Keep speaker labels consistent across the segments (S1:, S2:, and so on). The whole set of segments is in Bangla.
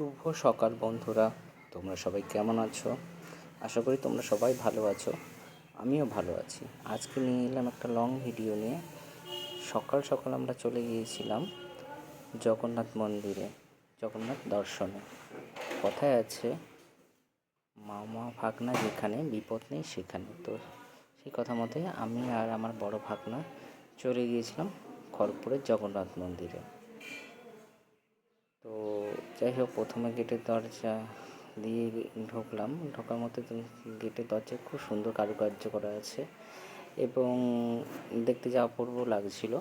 S1: শুভ সকাল, বন্ধুরা। তোমরা সবাই কেমন আছো? আশা করি তোমরা সবাই ভালো আছো। আমিও ভালো আছি। আজকে নিয়ে এলাম একটা লং ভিডিও নিয়ে। সকাল সকাল আমরা চলে গিয়েছিলাম জগন্নাথ মন্দিরে, জগন্নাথ দর্শনে। কথায় আছে, মামা ভাগনা যেখানে, বিপদ নেই সেখানে। তো সেই কথা মতে আমি আর আমার বড় ভাগনা চলে গিয়েছিলাম খড়গপুরের জগন্নাথ মন্দিরে। যাই হোক, প্রথমে গেটের দরজা দিয়ে ঢুকলাম। ঢোকার মধ্যে গেটের দরজায় খুব সুন্দর কারুকার্য করা আছে এবং দেখতে যা অপূর্ব লাগছিল।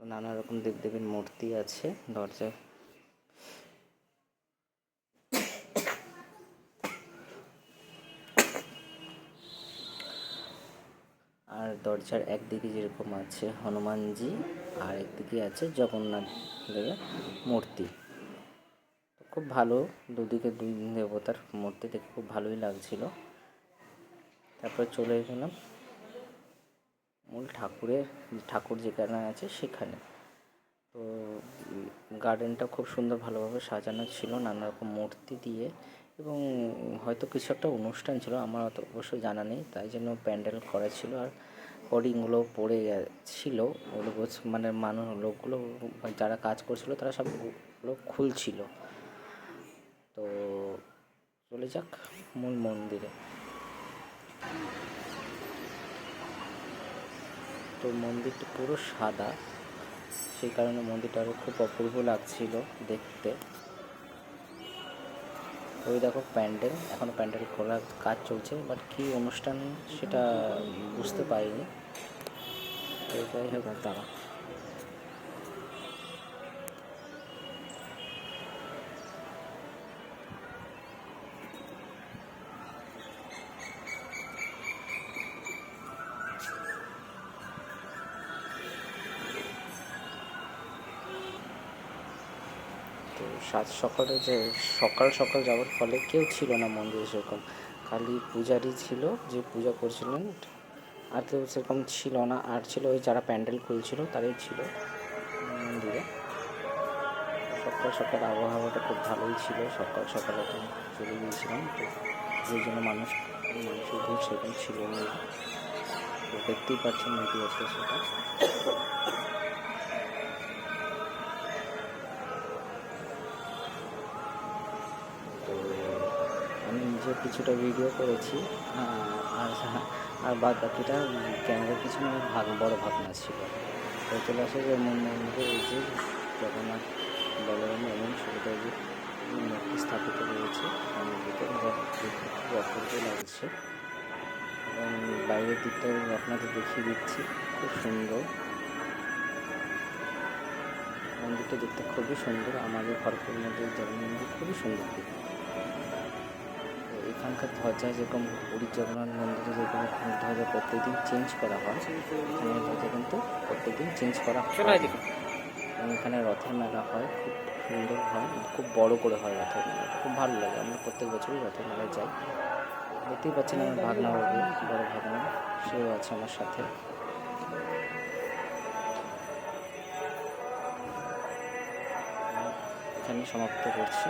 S1: নানা রকম দেবদেবীর মূর্তি আছে দরজায়। আর দরজার একদিকে যেরকম আছে হনুমানজি, আর একদিকে আছে জগন্নাথ দেবের মূর্তি। খুব ভালো। দুদিকে দুই দেবতার মূর্তি দেখে খুব ভালোই লাগছিল। তারপর চলে গেলাম মূল ঠাকুরের, ঠাকুর যেখানে আছে সেখানে। তো, গার্ডেনটা খুব সুন্দর ভালোভাবে সাজানো ছিল নানা রকম মূর্তি দিয়ে এবং হয়তো কিছু একটা অনুষ্ঠান ছিল, আমার অত অবশ্য জানা নেই। তাই জন্য প্যান্ডেল করা ছিল আর হোর্ডিংগুলো পড়ে ছিল ওগুলো মানে মানুষ লোকগুলো যারা কাজ করছিল তারা সব ওগুলো খুলছিল। তো চলে যাক মূল মন্দিরে। তো মন্দিরটা পুরো সাদা, সেই কারণে মন্দিরটা আরও খুব অপূর্ব লাগছিল দেখতে। ওই দেখো প্যান্ডেল এখনও প্যান্ডেল খোলার কাজ চলছে, বাট কী অনুষ্ঠান সেটা বুঝতে পারিনি। তো যাই হোক তারা তো সাত সকালে যে সকাল সকাল যাওয়ার ফলে কেউ ছিল না মন্দিরে সেরকম। খালি পূজারই ছিল, যে পূজা করছিলেন, আর কেউ সেরকম ছিল না। আর ছিল ওই যারা প্যান্ডেল খুলছিল, তারাই ছিল মন্দিরে। সকাল সকাল আবহাওয়াটা খুব ভালোই ছিল। সকাল সকালে তো চলে গিয়েছিলাম, তো এই জন্য মানুষ, মানুষের ভিড় সেরকম ছিল না। তো দেখতেই পাচ্ছেন ভিডিওতে সেটা নিজে কিছুটা ভিডিও করেছি আর আর বাদ বাকিটা ক্যামেরার পিছনে আমার ভাগ, বড় ভাবনা ছিল। তো চলে আসে যে মন মন্দিরে এই যে জগন্নাথ বলরাম এবং সুভদ্রাজি মূর্তি স্থাপিত রয়েছে। খুব অপূর্ব লাগছে। এবং বাইরের দিকটা আপনাদের দেখিয়ে দিচ্ছি। খুব সুন্দর। মন্দিরটা দেখতে খুবই সুন্দর। আমাদের খড়গপুর মধ্যে জগন্নাথ মন্দির খুবই সুন্দর দেখতে। এখানকার ধ্বজা যেরকম পুরীর জগন্নাথ মন্দিরে যেরকম ধ্বজা প্রত্যেকদিন চেঞ্জ করা হয় এখানে ধ্বজা কিন্তু প্রত্যেকদিন চেঞ্জ করা হয়। এবং এখানে রথের মেলা হয় খুব সুন্দর হয় খুব বড় করে হয় রথের মেলাটা খুব ভালো লাগে। আমরা প্রত্যেক বছরই রথের মেলায় যাই। দেখতেই পাচ্ছেন আমার ভাগনা বাবু বড় ভাগনা সেও আছে আমার সাথে। এখানে সমাপ্ত করছি।